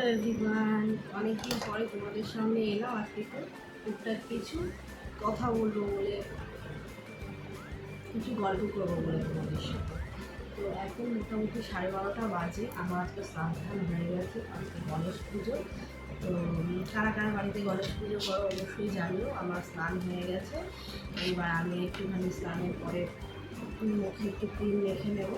Hello everyone অনেকদিন পরে তোমাদের সামনে এলাম আজকে টুকটাক কিছু কথা বলব বলে, কিছু গল্প করব বলে তোমাদের সাথে। তো এখন মোটামুটি সাড়ে বারোটা বাজে, আমার আজকে টান হয়ে গেছে, আজকে গণেশ পুজো। তো কারা কারা বাড়িতে গণেশ পুজো করো অবশ্যই জানিও, আমার স্নান হয়ে গেছে। এবার আমি একটুখানি স্নানের পরে মুখে একটু ক্রিম মেখে নেব।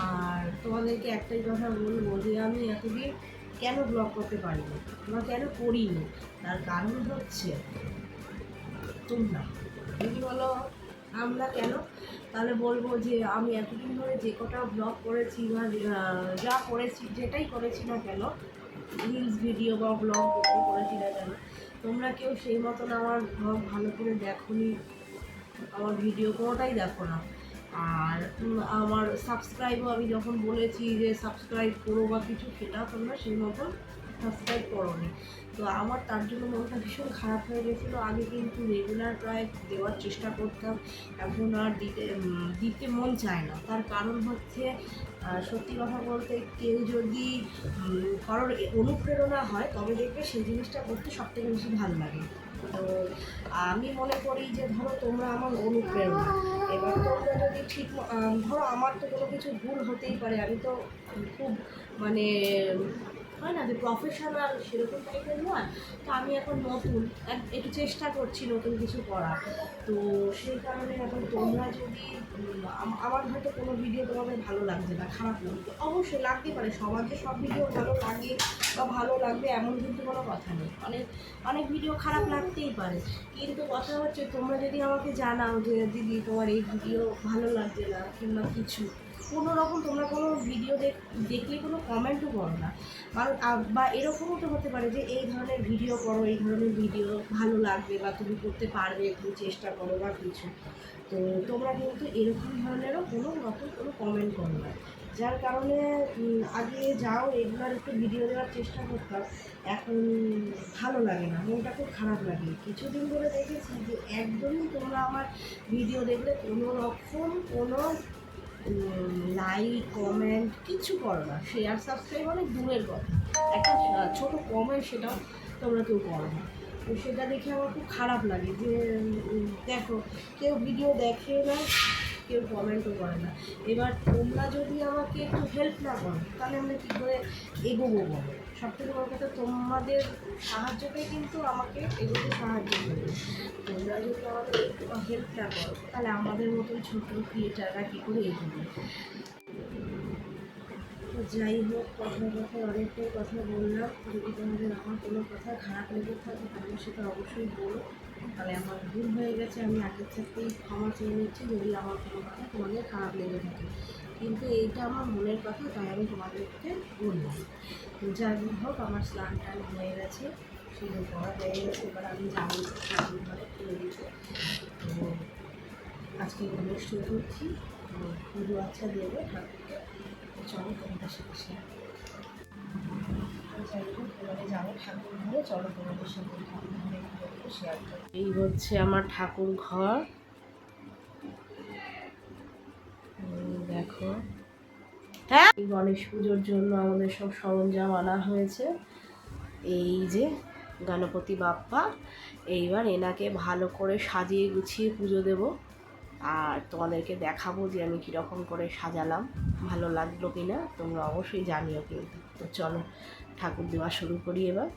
আর তোমাদেরকে একটাই কথা বলব যে আমি এতদিন কেন ব্লগ করতে পারিনি? বা কেন করিনি? তার কারণ হচ্ছে তোমরা। যদি বলো, আমরা কেন? তাহলে বলব যে আমি এতদিন ধরে যে কটা ব্লগ করেছি বা যা করেছি, যেটাই করেছি না কেন রিলস ভিডিও বা ব্লগ করেছি না কেন, তোমরা কেউ সেই মতন আমার ব্লগ ভালো করে দেখোনি, আমার ভিডিও কোনোটাই দেখো না। আর আমার সাবস্ক্রাইবও আমি যখন বলেছি যে সাবস্ক্রাইব করো বা কিছু সেটাও তোমরা, সেই মতন সাবস্ক্রাইব করোনি। তো আমার তার জন্য মনটা ভীষণ খারাপ হয়ে গেছিল। আগে কিন্তু রেগুলার প্রায় দেওয়ার চেষ্টা করতাম, এখন আর দিতে দিতে মন চায় না। তার কারণ হচ্ছে সত্যি কথা বলতে কেউ যদি কারোর অনুপ্রেরণা হয়, তবে দেখবে সেই জিনিসটা করতে সবথেকে বেশি ভালো লাগে। তো আমি মনে করি যে ধরো তোমরা আমার অনুপ্রেরণা। এবার তোমরা যদি ঠিক ধরো আমার তো কোনো কিছু ভুল হতেই পারে, আমি তো খুব মানে হয় না যে প্রফেশনাল সেরকম টাইপের নয়। তো আমি এখন নতুন, এক- একটু চেষ্টা করছি নতুন কিছু করার। তো সেই কারণে এখন তোমরা যদি আমার হয়তো কোনো ভিডিও তোমাদের ভালো লাগছে না, খারাপ লাগবে অবশ্যই লাগতে পারে যে সব ভিডিও ভালো লাগে বা ভালো লাগবে এমন কিন্তু কোনো কথা নেই। অনেক অনেক ভিডিও খারাপ লাগতেই পারে। কিন্তু কথা হচ্ছে তোমরা যদি আমাকে জানাও যে, দিদি, তোমার এই ভিডিও ভালো লাগছে না কিংবা কিছু কোনো রকম তোমরা কোনো ভিডিও দেখ, দেখলে কোনো কমেন্টও করো না। কারণ বা এরকমও তো হতে পারে যে এই ধরনের ভিডিও করো, এই ধরনের ভিডিও ভালো লাগবে বা তুমি করতে পারবে, তুমি চেষ্টা করো বা কিছু। তো তোমরা কিন্তু এরকম ধরনেরও কোনো রকম কোনো কমেন্ট করো না। যার কারণে আগে যাও রেগুলার একটু ভিডিও দেওয়ার চেষ্টা করতাম এখন ভালো লাগে না, মনটা খুব খারাপ লাগে। কিছুদিন ধরে দেখেছি যে একদমই তোমরা আমার ভিডিও দেখলে কোনো রকম কোনো লাইক কমেন্ট কিছু করো না শেয়ার সাবস্ক্রাইব অনেক দূরের কথা। একটা ছোটো কমেন্ট সেটাও তোমরা কেউ করো না। তো সেটা দেখে আমার খুব খারাপ লাগে যে দেখো, কেউ ভিডিও দেখে না কেউ কমেন্টও করে না। এবার তোমরা যদি আমাকে একটু হেল্প না করো, তাহলে আমরা কী করে এগোবো বলো? সব থেকে বড় কথা, তোমাদের সাহায্যটাই কিন্তু আমাকে এগোতে সাহায্য করবে। তোমরা যদি আমাকে হেল্প না করো, তাহলে আমাদের মতন ছোটো ক্রিয়েটাররা কী করে এগোবে? তো যাই হোক, কথা কথা অনেকটাই কথা বললাম। যদি তোমাদের আমার কোনো কথা খারাপ লেগে থাকে, তাহলে সেটা অবশ্যই বলো। তাহলে আমার ভুল হয়ে গেছে, আমি আগের থেকেই ক্ষমা চেয়ে নিচ্ছি, যদি আমার কোনো কথা তোমাদের খারাপ লেগে থাকে। কিন্তু এইটা আমার মনের কথা, তাই আমি তোমাদেরকে বললাম। যাই হোক, আমার স্নান টান হয়ে গেছে সিঁদুর পড়া হয়ে গেছে, এবার আমি যাব ঠাকুর ঘরে খুলে দিতে তো আজকে গণেশ তো পুজো আচ্ছা দেবো ঠাকুরকে এই হচ্ছে আমার ঠাকুর ঘর। দেখো। হ্যাঁ? গণেশ পুজোর জন্য আমাদের সব সরঞ্জাম আনা হয়েছে। এই যে গণপতি বাপ্পা, এইবার এনাকে ভালো করে সাজিয়ে গুছিয়ে পুজো দেব। আর তোমাদেরকে দেখাবো যে আমি কীরকম করে সাজালাম ভালো লাগল কি না তোমরা অবশ্যই জানিও কিন্তু। তো চলো ঠাকুর দেওয়া শুরু করি এবার।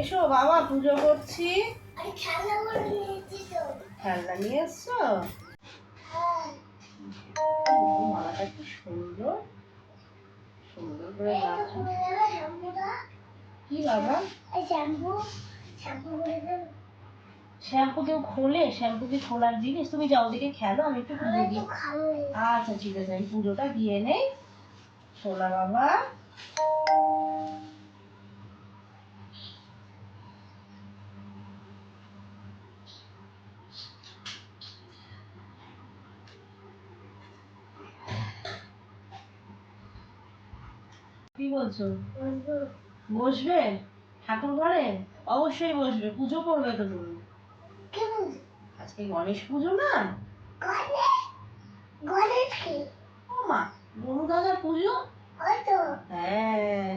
এসো বাবা পুজো করছি। খেলনা নিয়ে এসছো? মালাটা কি সুন্দর। সুন্দর করে কি বাবা? শ্যাম্পু কেউ খোলে? শ্যাম্পু কি খোলার জিনিস? তুমি যাও দিকে খেলো, আমি একটু পুজো দিই। আচ্ছা ঠিক আছে, আমি পুজোটা দিয়ে নেই। শোলা বাবা। কি বলছো? বসবে। ঠাকুর ঘরে? অবশ্যই বসবে পুজো করবে তো তুমি। আজকে গণেশ পুজো না? ও মা গরু দাদা পুজো? হ্যাঁ।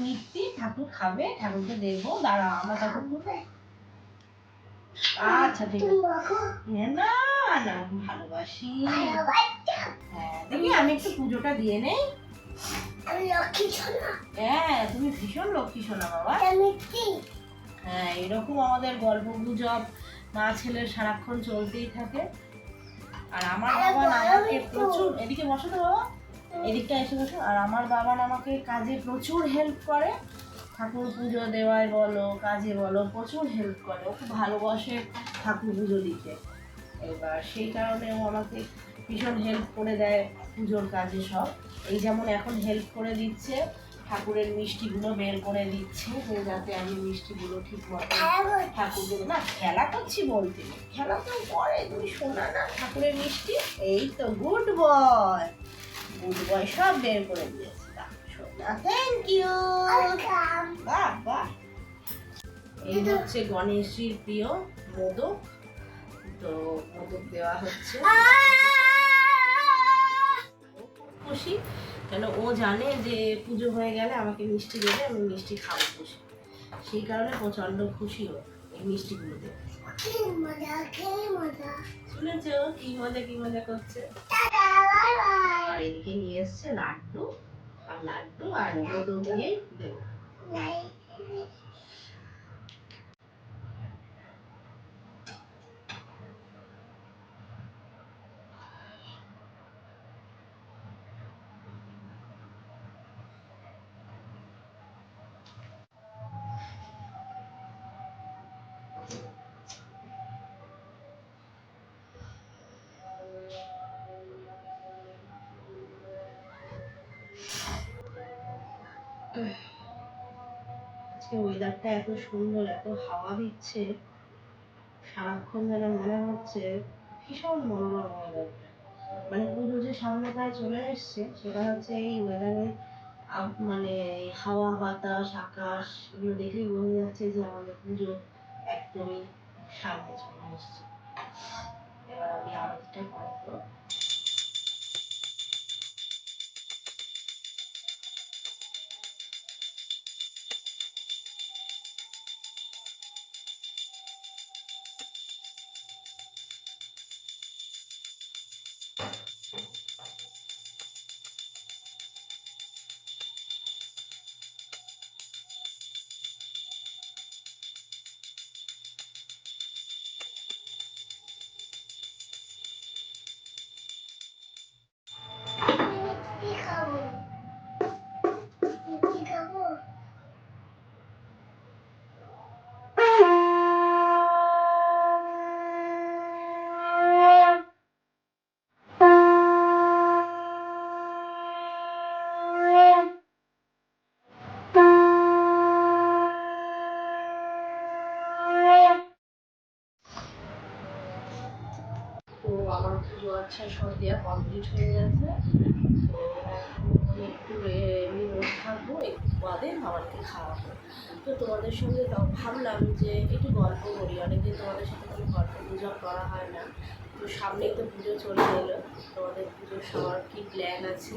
মিষ্টি ঠাকুর খাবে ঠাকুরকে দেখব। দাঁড়া আমার ঠাকুর করবে আচ্ছা ঠিক আছে। না না ভালোবাসি? হ্যাঁ দেখি আমি একটু পুজোটা দিয়ে নেই। হ্যাঁ তুমি ভীষণ লক্ষ্মী শোনা বাবা। হ্যাঁ এরকম আমাদের গল্প গুজব মা ছেলের সারাক্ষণ চলতেই থাকে। আর আমার বাবা আমাকে প্রচুর এদিকে বসো তো বাবা। এদিকটা এসে বসো। আর আমার বাবা আমাকে কাজে প্রচুর হেল্প করে। ঠাকুর পুজো দেওয়ায় বলো কাজে বলো প্রচুর হেল্প করে। ও খুব ভালোবাসে ঠাকুর পুজো দিতে। এবার সেই কারণে ও আমাকে ভীষণ হেল্প করে দেয় পুজোর কাজে সব। এই যেমন এখন হেল্প করে দিচ্ছে ঠাকুরের মিষ্টিগুলো বের করে দিচ্ছে যে যাতে আমি মিষ্টিগুলো ঠিক মতো ঠাকুরগুলো না খেলা করছি বলতে খেলা তো করে তুমি শোনা না ঠাকুরের মিষ্টি? এই তো গুড বয় গুড বয় সব বের করে দিয়েছে। থ্যাংক ইউ বাহ বাহ। এই হচ্ছে গণেশজির প্রিয় মোদক। তো মোদক দেওয়া হচ্ছে। খুশি কেন ও জানে যে পুজো হয়ে গেলে আমাকে মিষ্টি দেবে, আমি মিষ্টি খাব খুশি সেই কারণে প্রচণ্ড খুশি ও এই মিষ্টিগুলোতে। শুনেছ? কি মজা কি মজা করছে? আর এদিকে নিয়ে এসছে লাড্ডু, আর লাড্ডু আর দিয়ে দেবো। আজকে ওয়েদারটা এত সুন্দর, এত হাওয়া দিচ্ছে, সারাক্ষণ যেন মনে হচ্ছে ভীষণ মনোরম ওয়েদার মানে পুজো যে সামনেটায় চলে এসছে, সেটা হচ্ছে এই ওয়েদারে মানে হাওয়া, বাতাস, আকাশ, এগুলো দেখেই বোঝা যাচ্ছে যে আমাদের পুজো একদমই সামনে চলে এসছে। এবার আমি আরতিটা করব। পুজো আচ্ছা সব দেওয়া কমপ্লিট হয়ে গেছে। একটু এমনি থাকব, একটু বাদে বাবাকে খাওয়াবো। তো তোমাদের সঙ্গে ভাবলাম যে একটু গল্প করি। অনেকদিন তোমাদের সাথে কোনো গল্প গুজব করা হয় না। তো সামনেই তো পুজো চলে এলো। তোমাদের পুজোর সবার কী প্ল্যান আছে?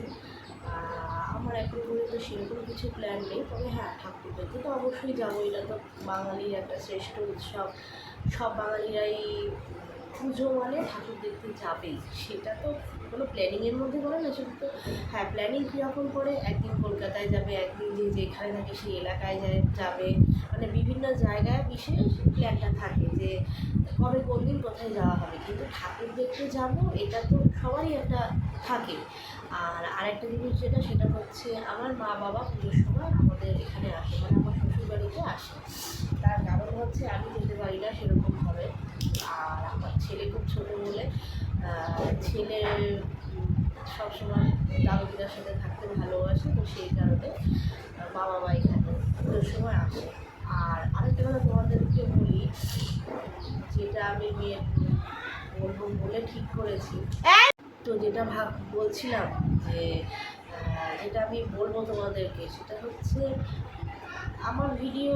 আমার এখন পর্যন্ত সেরকম কিছু প্ল্যান নেই। তবে হ্যাঁ ঠাকুর দেখতে তো অবশ্যই যাব। এটা তো বাঙালির একটা শ্রেষ্ঠ উৎসব। সব বাঙালিরাই পুজো মানে ঠাকুর দেখতে যাবেই। সেটা তো কোনো প্ল্যানিংয়ের মধ্যে বলে না, সেটা তো হ্যাঁ প্ল্যানিং কীরকম করে একদিন কলকাতায় যাবে, একদিন যে যেখানে থাকে সেই এলাকায় যায়, যাবে। মানে বিভিন্ন জায়গায় বিশেষ প্ল্যানটা থাকে যে কবে কোন দিন কোথায় যাওয়া হবে। কিন্তু ঠাকুর দেখতে যাব, এটা তো সবারই একটা থাকে। আর আরেকটা জিনিস যেটা, সেটা হচ্ছে আমার মা বাবা পুজোর সময় আমাদের এখানে আসে মানে আমার শ্বশুরবাড়িতে আসে। তার কারণ হচ্ছে আমি যেতে পারি না সেরকমভাবে আর আমার ছেলে খুব ছোটো বলে আহ, ছেলে উম, সবসময় দাদু দিদার সাথে থাকতে ভালোবাসে তো সেই কারণে আহ, মা বাবা এখানে পুজোর সময় আসে। আর আরেকটা কথা তোমাদেরকে বলি যেটা আমি মেয়ে বলব বলে ঠিক করেছি। তো যেটা ভাব বলছিলাম যে যেটা আমি বলব তোমাদেরকে সেটা হচ্ছে আমার ভিডিও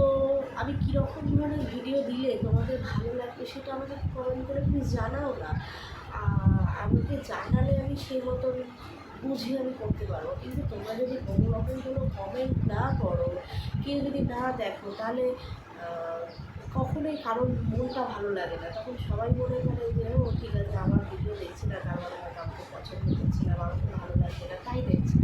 আমি কীরকম ধরনের ভিডিও দিলে তোমাদের ভালো লাগবে সেটা আমাকে কমেন্ট করে প্লিজ জানাও না। আমাকে জানালে আমি সেই মতন বুঝে আমি করতে পারব। কিন্তু তোমরা যদি কোনো রকম কোনো কমেন্ট না করো, কেউ যদি না দেখো, তাহলে কখনোই কারোর মনটা ভালো লাগে না। তখন সবাই মনে করে যে, ও, ঠিক আছে, আমার ভিডিও দেখছি না, তার মানে আমাকে পছন্দ করছে না, আমার ভালো লাগছে না। তাই দেখছি।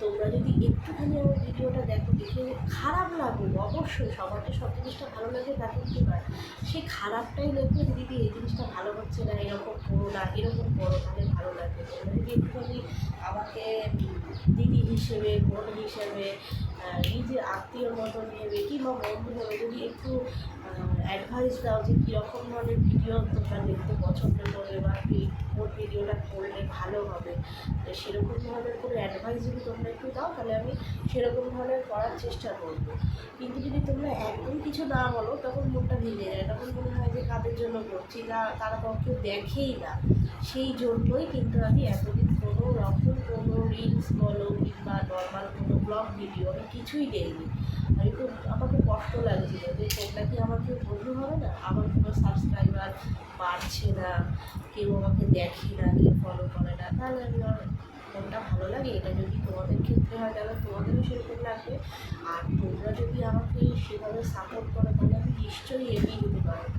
তোমরা যদি একটুখানি আমার ভিডিওটা দেখো, দেখে খারাপ লাগুক অবশ্যই সবার তো সব জিনিসটা ভালো লাগে, তা কিন্তু নয়। সেই খারাপটাই যে দিদি এই জিনিসটা ভালো হচ্ছে না, এরকম করো না, এরকম করো, তাহলে ভালো লাগবে। তোমরা যদি একটুখানি আমাকে দিদি হিসেবে, বোন হিসেবে নিজের আত্মীয়র মতন ভেবে কিংবা বন্ধু ভেবে যদি একটু অ্যাডভাইস দাও যে কীরকম ধরনের ভিডিও তোমরা দেখতে পছন্দ করবে বা কোন ভিডিওটা করলে ভালো হবে। সেরকম ধরনের কোনো অ্যাডভাইস যদি তোমরা একটু দাও, তাহলে আমি সেরকম ধরনের করার চেষ্টা করব। কিন্তু যদি তোমরা একদম কিছু না বলো, তখন মনটা ভেঙে যায়। তখন মনে হয় যে কাদের জন্য করছি না, তারা তো কেউ দেখেই না। সেই জন্যই কিন্তু আমি এতদিন কোনো রকম কোনো রিলস বলো কিংবা নর্মাল ব্লগ ভিডিও আমি কিছুই দেইনি। আমি খুব আমার খুব কষ্ট লাগছিল যে তোমরা কি আমার কেউ বন্ধু হবে না? আমার কোনো সাবস্ক্রাইবার বাড়ছে না, কেউ আমাকে দেখে না, কেউ ফলো করে না। তাহলে আমি আর মনটা ভালো লাগে, এটা যদি তোমাদের ক্ষেত্রে হয়, তাহলে তোমাদেরও সেরকম লাগবে। আর তোমরা যদি আমাকে সেভাবে সাপোর্ট করো, তাহলে আমি নিশ্চয়ই এগিয়ে যেতে পারব।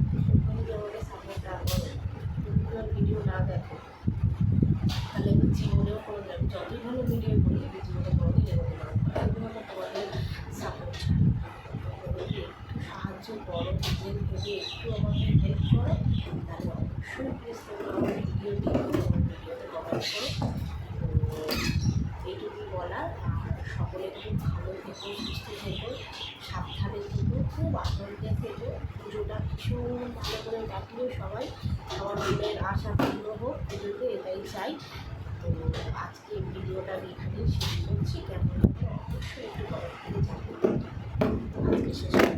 কিছু বলো নিজের যদি একটু আমাকে হেল্প করো তাহলে অবশ্যই ভিডিওতে কমেন্ট তো এইটুকু বলা আর সকলে খুব ভালো থেকো, সুস্থ থেকো, সাবধানে থেকো, খুব আনন্দে থেকো। পুজোটা ভীষণ ভালো করে কাটিও সবাই আমার মনের আশা পূর্ণ হোক, পুজোতে এটাই চাই। তো আজকে ভিডিওটা এখানেই শেষ করছি। কেমন অবশ্যই একটু কমেন্ট করে জানিয়ে আজকে শেষ